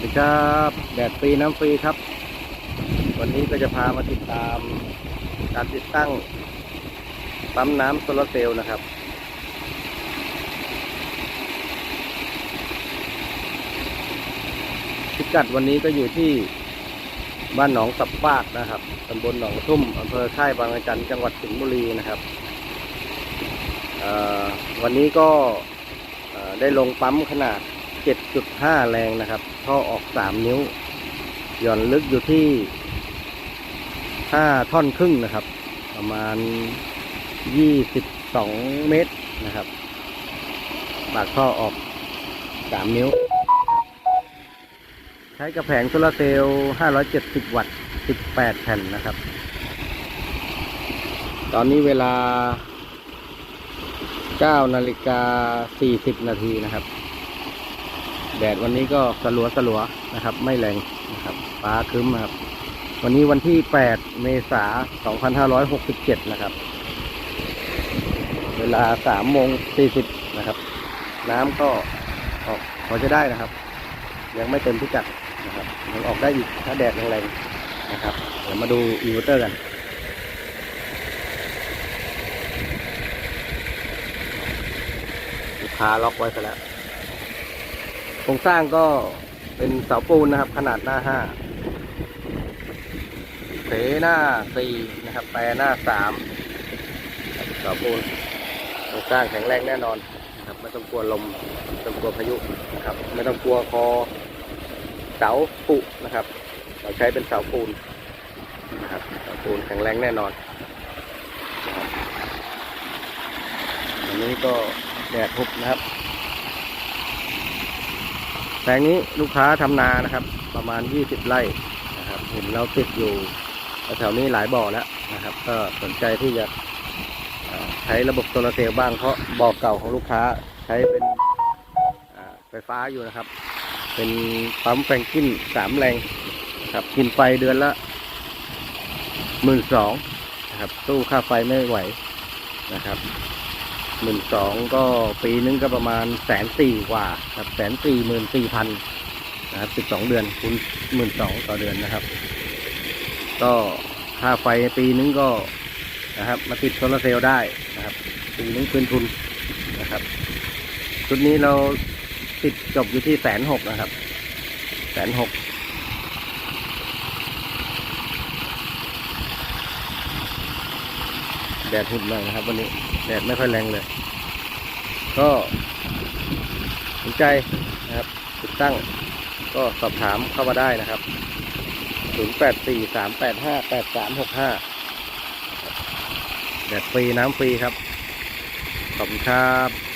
วัสดีครับแดดฟรีน้ำฟรีครับ วันนี้ก็จะพามาติดตามการติดตั้งปั๊มน้ำโซลาเซลล์นะครับ พิกัดวันนี้ก็อยู่ที่บ้านหนองสับปากนะครับตำบลหนองทุ่มอำเภอค่ายบางระจันจังหวัดสิงห์บุรีนะครับวันนี้ก็ได้ลงปั๊มขนาด 7.5 แรงนะครับท่อออก 3 นิ้ว หย่อนลึกอยู่ที่ 5 ท่อนครึ่งนะครับ ประมาณ 22 เมตรนะครับ ปากท่อออก 3 นิ้ว ใช้กระแผงโซลาเซลล์ 570 วัตต์ 18 แผ่นนะครับ ตอนนี้เวลา 9 นาฬิกา 40 นาทีนะครับ แดดวันนี้ก็สลัวสลัวนะครับ ไม่แรงนะครับฟ้าครึ้มนะครับ วันนี้วันที่ 8 เมษายน 2567 นะครับ เวลา3โมง40 นะครับ น้ำก็ออกพอจะได้นะครับ ยังไม่เต็มพิกัดนะครับยังออกได้อีกถ้าแดดแรงๆนะครับ เดี๋ยวมาดูอินเวอร์เตอร์กันลูกค้าล็อกไว้ซะแล้ว รงสร้างก็เป็นเสาปูนนะครับ ขนาดหน้าห้าเผหน้าสี่นะครับ แปรหน้าสามเสาปูนโครงสร้างแข็งแรงแน่นอนครับไม่ต้องกลัวลมไม่ต้องกลัวพายุนะครับ ไม่ต้องกลัวคอเสาปุนะครับ เราใช้เป็นเสาปูนนะครับเสาปูนแข็งแรงแน่นอนอันนี้ก็แดดหุบนะครับ แปลงนี้ลูกค้าทำนานะครับ ประมาณ 20 ไร่นะครับ เห็นเราติดอยู่แถวๆนี้หลายบ่อแล้วนะครับ ก็สนใจที่จะใช้ระบบโซลาร์เซลล์บ้างเพราะบ่อเก่าของลูกค้าใช้เป็นไฟฟ้าอยู่นะครับ เป็นปั๊มแฟรงกินสามแรงนะครับ กินไฟเดือนละหมื่นสองนะครับ สู้ค่าไฟไม่ไหวนะครับ หมื่นสองก็ปีนึงก็ประมาณแสนสี่กว่าครับแสนสี่หมื่นสี่พันนะครับสิบสองเดือนคูณหมื่นสองต่อเดือนนะครับ ก็ค่าไฟปีนึงก็นะครับ มาติดโซลาร์เซลล์ได้นะครับ ปีนึงคืนทุนนะครับชุดนี้เราติดจบอยู่ที่แสนหกนะครับแสนหก แดดหุ่นเลยนะครับ วันนี้แดดไม่ค่อยแรงเลย ก็สนใจนะครับ ติดตั้งก็สอบถามเข้ามาได้นะครับ 0843858365 แดดฟรีน้ำฟรีครับ ขอบคุณครับ